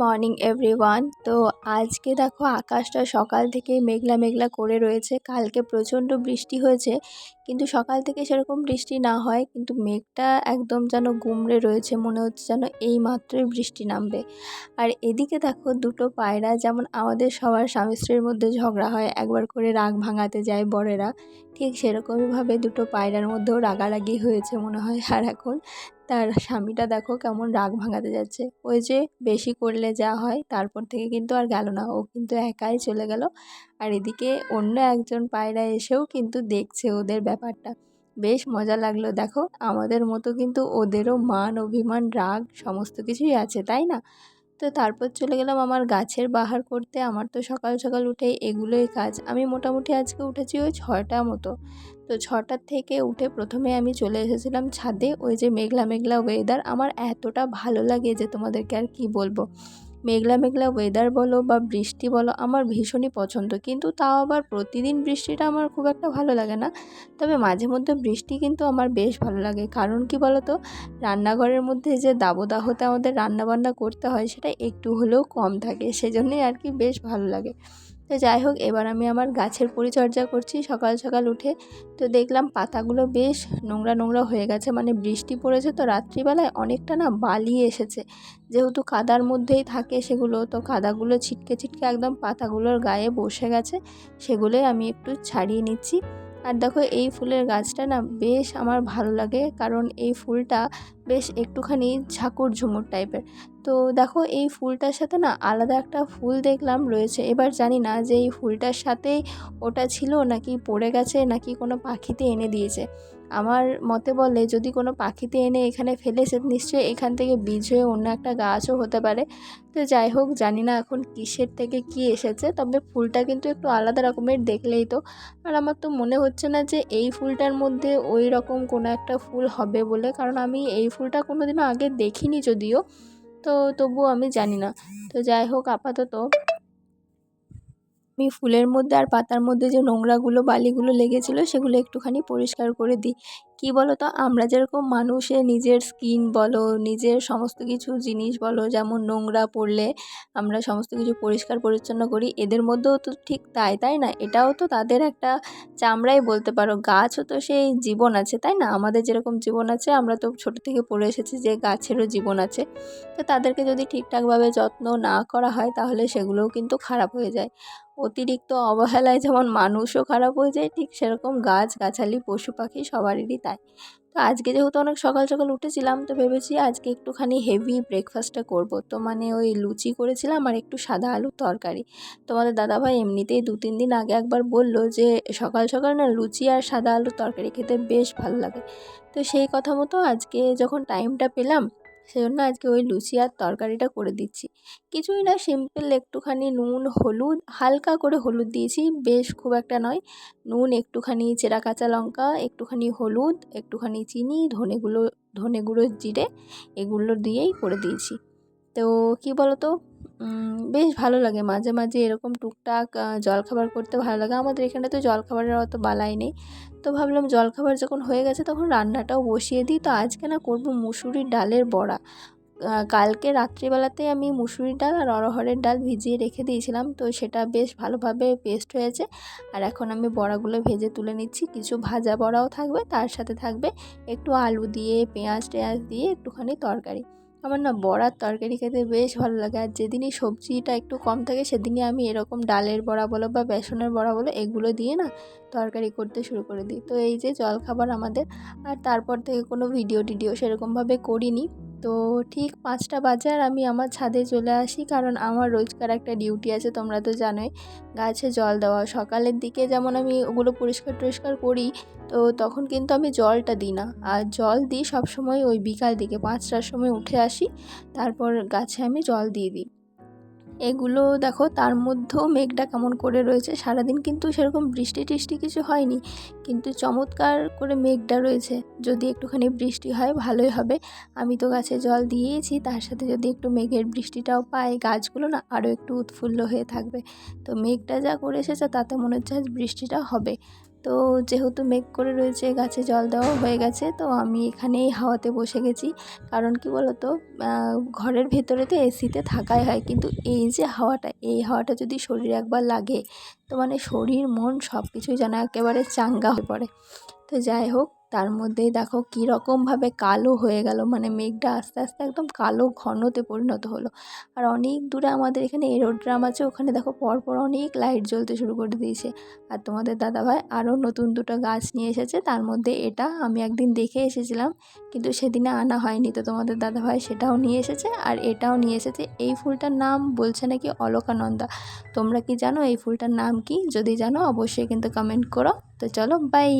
Morning, everyone. তো আজকে দেখো আকাশটা সকাল থেকে মেঘলা মেঘলা করে রয়েছে। কালকে প্রচণ্ড বৃষ্টি হয়েছে, কিন্তু সকাল থেকে সেরকম বৃষ্টি না হয়, কিন্তু মেঘটা একদম যেন গুমড়ে রয়েছে, মনে হচ্ছে যেন এই মাত্রই বৃষ্টি নামবে। আর এদিকে দেখো দুটো পায়রা, যেমন আমাদের সবার স্বামী স্ত্রীর মধ্যে ঝগড়া হয়, একবার করে রাগ ভাঙাতে যায় বড়েরা ঠিক সেরকমইভাবে দুটো পায়রার মধ্যেও রাগারাগি হয়েছে মনে হয় আর এখন। তার স্বামীটা দেখো কেমন রাগ ভাঙাতে যাচ্ছে। ওই যে বেশি করলে যা হয় তারপর থেকে কিন্তু আর গেল না। ও কিন্তু একাই চলে গেল। আর এদিকে অন্য একজন পায়রা এসেও কিন্তু দেখছে ওদের ব্যাপারটা। বেশ মজা লাগল, দেখো। আমাদের মতো কিন্তু ওদেরও মান, অভিমান, রাগ সমস্ত কিছুই আছে, তাই না? তো তারপর চলে গেলাম আমার গাছের বাহার করতে। আমার তো সকাল সকাল উঠে এগুলোই কাজ। আমি মোটামুটি আজকে উঠেছি ওই ছটা মতো। তো ছটার থেকে উঠে প্রথমে আমি চলে এসেছিলাম ছাদে। ওই যে মেঘলা মেঘলা ওয়েদার আমার এতটা ভালো লাগে যে তোমাদেরকে আর কি বলব। মেঘলা মেঘলা ওয়েদার বলো বা বৃষ্টি বলো, আমার ভীষণই পছন্দ। কিন্তু তাও আবার প্রতিদিন বৃষ্টিটা আমার খুব একটা ভালো লাগে না। তবে মাঝে মধ্যে বৃষ্টি কিন্তু আমার বেশ ভালো লাগে। কারণ কি বলো তো রান্নাঘরের মধ্যে যে দাবদাহতে আমাদের রান্নাবান্না করতে হয়, সেটা একটু হলেও কম থাকে। সেজন্যই আর কি বেশ ভালো লাগে। তো যাই হোক, এবার আমি আমার গাছের পরিচর্যা করছি সকাল সকাল উঠে। তো দেখলাম পাতাগুলো বেশ নোংরা নোংরা হয়ে গেছে মানে বৃষ্টি পড়েছে তো রাত্রিবেলায় অনেকটা না বালি এসেছে। যেহেতু কাদার মধ্যেই থাকে সেগুলো, তো কাদাগুলো ছিটকে ছিটকে একদম পাতাগুলোর গায়ে বসে গেছে, সেগুলোই আমি একটু ছাড়িয়ে নিচ্ছি। আর দেখো, এই ফুলের গাছটা না বেশ আমার ভালো লাগে, কারণ এই ফুলটা বেশ একটুখানি ঝাঁকুর ঝুমুর টাইপের। তো দেখো এই ফুলটার সাথে না আলাদা একটা ফুল দেখলাম রয়েছে। এবার জানি না যে এই ফুলটার সাথেই ওটা ছিল নাকি পড়ে গেছে নাকি কোনো পাখিতে এনে দিয়েছে। আমার মতে বলে যদি কোনো পাখিতে এনে এখানে ফেলেছে, নিশ্চয়ই এখান থেকে বীজ হয়ে অন্য একটা গাছও হতে পারে। তো যাই হোক, জানি না এখন কিসের থেকে কি এসেছে, তবে ফুলটা কিন্তু একটু আলাদা রকমের দেখলেই তো। আর আমার তো মনে হচ্ছে না যে এই ফুলটার মধ্যে ওই রকম কোনো একটা ফুল হবে বলে, কারণ আমি এই ফুলটা কোনো দিনও আগে দেখিনি যদিও, তো তবুও আমি জানি না। তো যাই হোক, আপাতত আমি ফুলের মধ্যে আর পাতার মধ্যে যে নোংরাগুলো, বালিগুলো লেগেছিলো, সেগুলো একটুখানি পরিষ্কার করে দিই। কী বলো তো আমরা যেরকম মানুষে নিজের স্কিন বলো, নিজের সমস্ত কিছু জিনিস বলো, যেমন নোংরা পড়লে আমরা সমস্ত কিছু পরিষ্কার পরিচ্ছন্ন করি, এদের মধ্যেও তো ঠিক তাই তাই না? এটাও তো তাদের একটা চামড়াই বলতে পারো, গাছও তো সেই জীবন আছে, তাই না? আমাদের যেরকম জীবন আছে, আমরা তো ছোটো থেকে পড়ে এসেছি যে গাছেরও জীবন আছে। তো তাদেরকে যদি ঠিকঠাকভাবে যত্ন না করা হয়, তাহলে সেগুলোও কিন্তু খারাপ হয়ে যায়। অতিরিক্ত অবহেলায় যেমন মানুষও খারাপ হয়ে যায়, ঠিক সেরকম গাছ, গাছালি, পশু পাখি সবারই তাই। তো আজকে যেহেতু অনেক সকাল সকাল উঠেছিলাম, তো ভেবেছি আজকে একটুখানি হেভি ব্রেকফাস্টটা করব। তো মানে ওই লুচি করেছিলাম আর একটু সাদা আলু তরকারি। তোমাদের দাদাভাই এমনিতেই দু তিন দিন আগে একবার বলল যে, সকাল সকাল না লুচি আর সাদা আলু তরকারি খেতে বেশ ভালো লাগে। তো সেই কথা মতো আজকে যখন টাইমটা পেলাম সেজন্য আজকে ওই লুচি আর তরকারিটা করে দিচ্ছি। কিছুই না সিম্পল একটুখানি নুন, হলুদ, হালকা করে হলুদ দিয়েছি। বেশ খুব একটা নয়। নুন, একটুখানি চেরা কাঁচা লঙ্কা, একটুখানি হলুদ, একটুখানি চিনি ধনেগুলো ধনে গুঁড়ো জিরে, এগুলো দিয়েই করে দিয়েছি। তো কী বলতো? বেশ ভালো লাগে। মাঝে মাঝে এরকম টুকটাক জলখাবার করতে ভালো লাগে। আমাদের এখানে তো জলখাবারের অত বালাই নেই। তো ভাবলাম জলখাবার যখন হয়ে গেছে তখন রান্নাটাও বসিয়ে দিই। তো আজকে না করব মুসুরির ডালের বড়া। কালকে রাত্রিবেলাতেই আমি মুসুরির ডাল আর অরহরের ডাল ভিজিয়ে রেখে দিয়েছিলাম। তো সেটা বেশ ভালোভাবে পেস্ট হয়েছে। আর এখন আমি বড়াগুলো ভেজে তুলে নিচ্ছি। কিছু ভাজা বড়াও থাকবে, তার সাথে থাকবে একটু আলু দিয়ে, পেঁয়াজ টেয়াজ দিয়ে একটুখানি তরকারি। আমার না বড়ার তরকারি খেতে বেশ ভালো লাগে। আর যেদিনই সবজিটা একটু কম থাকে, সেদিনই আমি এরকম ডালের বড়া বলো বা বেসনের বড়া বলো, এগুলো দিয়ে না তরকারি করতে শুরু করে দিই। তো এই যে জলখাবার আমাদের, আর তারপর থেকে কোনো ভিডিও টিডিও সেরকমভাবে করিনি। তো ঠিক পাঁচটা বাজার আমি আমার ছাদে চলে আসি, কারণ আমার রোজকার একটা ডিউটি আছে, তোমরা তো জানোই। গাছে জল দেওয়া, সকালের দিকে যেমন আমি ওগুলো পরিষ্কার টরিষ্কার করি, তো তখন কিন্তু আমি জলটা দিই না। আর জল দিই সবসময় ওই বিকাল দিকে, পাঁচটার সময় উঠে আসি, তারপর গাছে আমি জল দিয়ে দিই। এগুলো দেখো, তার মধ্যেও মেঘটা কেমন করে রয়েছে। সারাদিন কিন্তু সেরকম বৃষ্টি টিষ্টি কিছু হয়নি, কিন্তু চমৎকার করে মেঘটা রয়েছে। যদি একটুখানি বৃষ্টি হয়, ভালোই হবে। আমি তো গাছে জল দিয়েছি তার সাথে যদি একটু মেঘের বৃষ্টিটাও পাই গাছগুলো না আরও একটু উৎফুল্ল হয়ে থাকবে। তো মেঘটা যা করে এসেছে, তাতে মনে হচ্ছে আজ বৃষ্টিটা হবে। তো যেহেতু মেঘ করে রয়েছে, গাছে জল দেওয়া হয়ে গেছে, তো আমি এখানেই হাওয়াতে বসে গেছি। কারণ কি বলতো ঘরের ভেতরে তো এসিতে থাকাই হয়। কিন্তু এই যে হাওয়াটা, এই হাওয়াটা যদি শরীর একবার লাগে, তো মানে শরীর, মন সব কিছুই যেন একেবারে চাঙ্গা হয়ে পড়ে। তো যাই হোক তার মধ্যেই দেখো কী রকমভাবে কালো হয়ে গেল। মানে মেঘটা আস্তে আস্তে একদম কালো ঘনতে পরিণত হলো। আর অনেক দূরে আমাদের এখানে এরোড্রাম আছে, ওখানে দেখো পরপর অনেক লাইট জ্বলতে শুরু করে দিয়েছে। আর তোমাদের দাদাভাই আরও নতুন দুটো গাছ নিয়ে এসেছে, তার মধ্যে এটা আমি একদিন দেখে এসেছিলাম, কিন্তু সেদিনে আনা হয়নি। তো তোমাদের দাদাভাই সেটাও নিয়ে এসেছে আর এটাও নিয়ে এসেছে। এই ফুলটার নাম বলছে নাকি অলকানন্দা। তোমরা কি জানো এই ফুলটার নাম কি? যদি জানো অবশ্যই কিন্তু কমেন্ট করো। তো চলো বাই